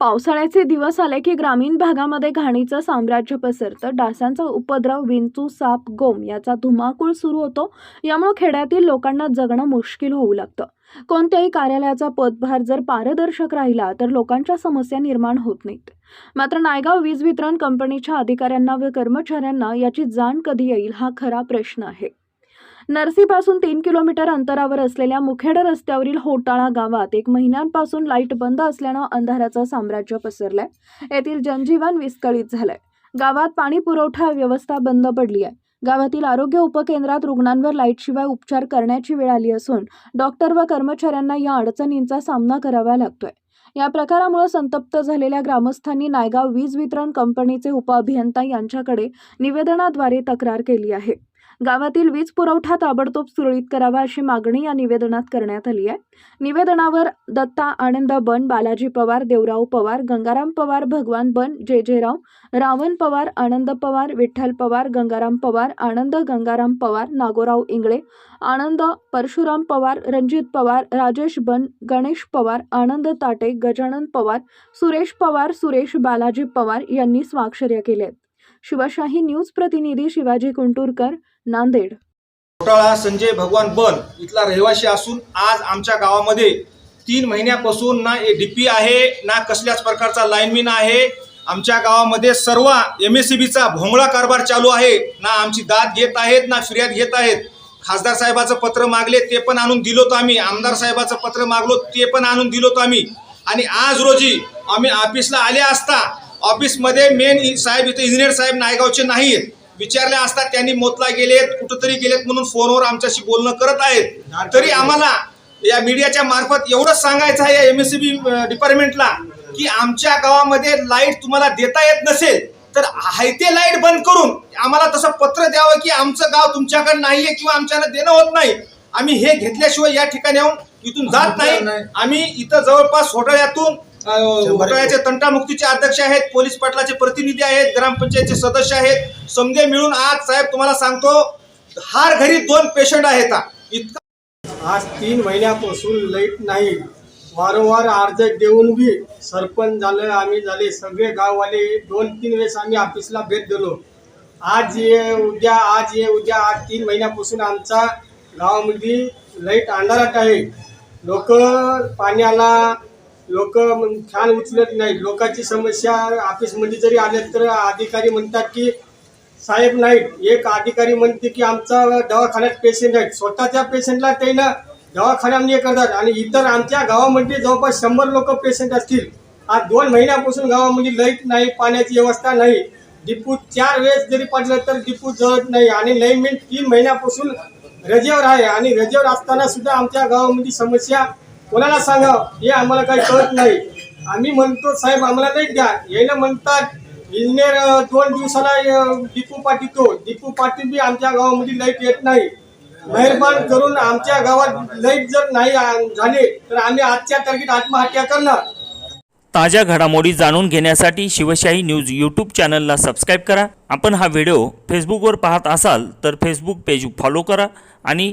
पावसाळ्याचे दिवस आले की ग्रामीण भागामध्ये घाणीचं साम्राज्य पसरतं. डासांचा उपद्रव विंचू साप गोम याचा धुमाकूळ सुरू होतो. यामुळे खेड्यातील लोकांना जगणं मुश्किल होऊ लागतं. कोणत्याही कार्यालयाचा पदभार जर पारदर्शक राहिला तर लोकांच्या समस्या निर्माण होत नाहीत. मात्र नायगाव वीज वितरण कंपनीच्या अधिकाऱ्यांना व कर्मचाऱ्यांना याची जाण कधी येईल हा खरा प्रश्न आहे. नरसीपासून तीन किलोमीटर अंतरावर असलेल्या मुखेड रस्त्यावरील होटाळा गावात एक महिन्यांपासून लाइट बंद असल्यानं अंधाराचं साम्राज्य पसरलंय. येथील जनजीवन विस्कळीत झालंय. गावात पाणी पुरवठा व्यवस्था बंद पडली आहे गावातील आरोग्य उपकेंद्रात रुग्णांवर लाईटशिवाय उपचार करण्याची वेळ आली असून डॉक्टर व कर्मचाऱ्यांना या अडचणींचा सामना करावा लागतोय. या प्रकारामुळे संतप्त झालेल्या ग्रामस्थांनी नायगाव वीज वितरण कंपनीचे उपअभियंता यांच्याकडे निवेदनाद्वारे तक्रार केली आहे. गावातील वीज पुरवठा ताबडतोब सुरळीत करावा अशी मागणी या निवेदनात करण्यात आली आहे. निवेदनावर दत्ता आनंद बन बालाजी पवार देवराव पवार गंगाराम पवार भगवान बन जे जे राव रावण पवार आनंद पवार विठ्ठल पवार गंगाराम पवार आनंद गंगाराम पवार नागोराव इंगळे आनंद परशुराम पवार रणजित पवार राजेश बन गणेश पवार आनंद ताटे गजानन पवार सुरेश पवार सुरेश बालाजी पवार यांनी स्वाक्षर्या केल्या आहेत. शिवशाही न्यूज प्रतिनिधी शिवाजी कुंटूरकर नांदेड. घोटाळा संजय भगवान बन इथला रहिवासी असून आज आमच्या गावामध्ये तीन महिन्यापासून ना ए डी पी आहे ना कसल्याच प्रकारचा लाईनमॅन आहे. आमच्या गावामध्ये सर्व एम एस सी बीचा भोंगळा कारभार चालू आहे. ना आमची दाद घेत आहेत ना फिर्याद घेत आहेत. खासदार साहेबाचं पत्र मागले ते पण आणून दिलो दिलोत आम्ही. आमदार साहेबाचं पत्र मागलो ते पण आणून दिलो दिलोत आम्ही. आणि आज रोजी आम्ही ऑफिसला आले असता ऑफिसमध्ये मेन साहेब इथे इंजिनियर साहेब नायगावचे नाही आहेत विचारले असता त्यांनी मोतला गेलेत कुठंतरी गेलेत म्हणून फोनवर आमच्याशी बोलणं करत आहेत. तरी आम्हाला या मीडियाच्या मार्फत एवढंच सांगायचं आहे या एम एस सी बी डिपार्टमेंटला की आमच्या गावामध्ये लाइट तुम्हाला देता येत नसेल तर हाय ते लाइट बंद करून आम्हाला तसं पत्र द्यावं की आमचं गाव तुमच्याकडे नाहीये किंवा आमच्याला देणं होत नाही. आम्ही हे घेतल्याशिवाय या ठिकाणी येऊन इथून जात नाही. आम्ही इथं जवळपास होटळ्यातून होटळ्याचे तंटामुक्तीचे अध्यक्ष आहेत पोलीस पाटलाचे प्रतिनिधी आहेत ग्रामपंचायतचे सदस्य आहेत. समजे मिळून आज साहेब तुम्हाला सांगतो हार घरी दोन पेशंट आहेत इतकं आज तीन महिन्यापासून लाइट नाही. वारंवार अर्ज देऊन बी सरपंच झालं आम्ही झाले सगळे गाववाले दोन तीन वेळेस आम्ही ऑफिसला भेट दिलो. आज ये उद्या आज ये उद्या आज तीन महिन्यापासून आमचा गावामध्ये लाइट अंधारात आहे. लोक पाण्याला लोक छान उचलत नाहीत. लोकांची समस्या ऑफिसमध्ये जरी आले तर अधिकारी म्हणतात की साहेब नाहीत एक अधिकारी म्हणते की आमचा दवाखान्यात पेशंट आहेत. स्वतःच्या पेशंटला त्यानं दवाखान्यामध्ये करतात. आणि इतर आमच्या गावामध्ये जवळपास शंभर लोक पेशंट असतील. आज दोन महिन्यापासून गावामध्ये लाइट नाही पाण्याची व्यवस्था नाही. डिपू चार वेळेस जरी पडलं तर डिपू जळत नाही. आणि लाईनमेन तीन महिन्यापासून रजेवर आहे. आणि रजेवर असताना सुद्धा आमच्या गावामध्ये समस्या कोणाला सांगावं? हे आम्हाला काही कळत नाही. आम्ही म्हणतो साहेब आम्हाला लाइट द्या. यायला म्हणतात इंजिनियर दोन दिवसाला दीपू डिपू पाठवतो दीपू पाटील बी आमच्या गावामध्ये लाइट येत नाही. मेहरबान करून आमच्या गावात लाइट जर नाही झाले तर आम्ही आजच्या तारखेत आत्महत्या करणार. ताज्या घडामोडी जाणून घेण्यासाठी शिवशाही न्यूज यूट्यूब चॅनलला सबस्क्राईब करा. आपण हा व्हिडिओ फेसबुकवर पाहत असाल तर फेसबुक पेज फॉलो करा आणि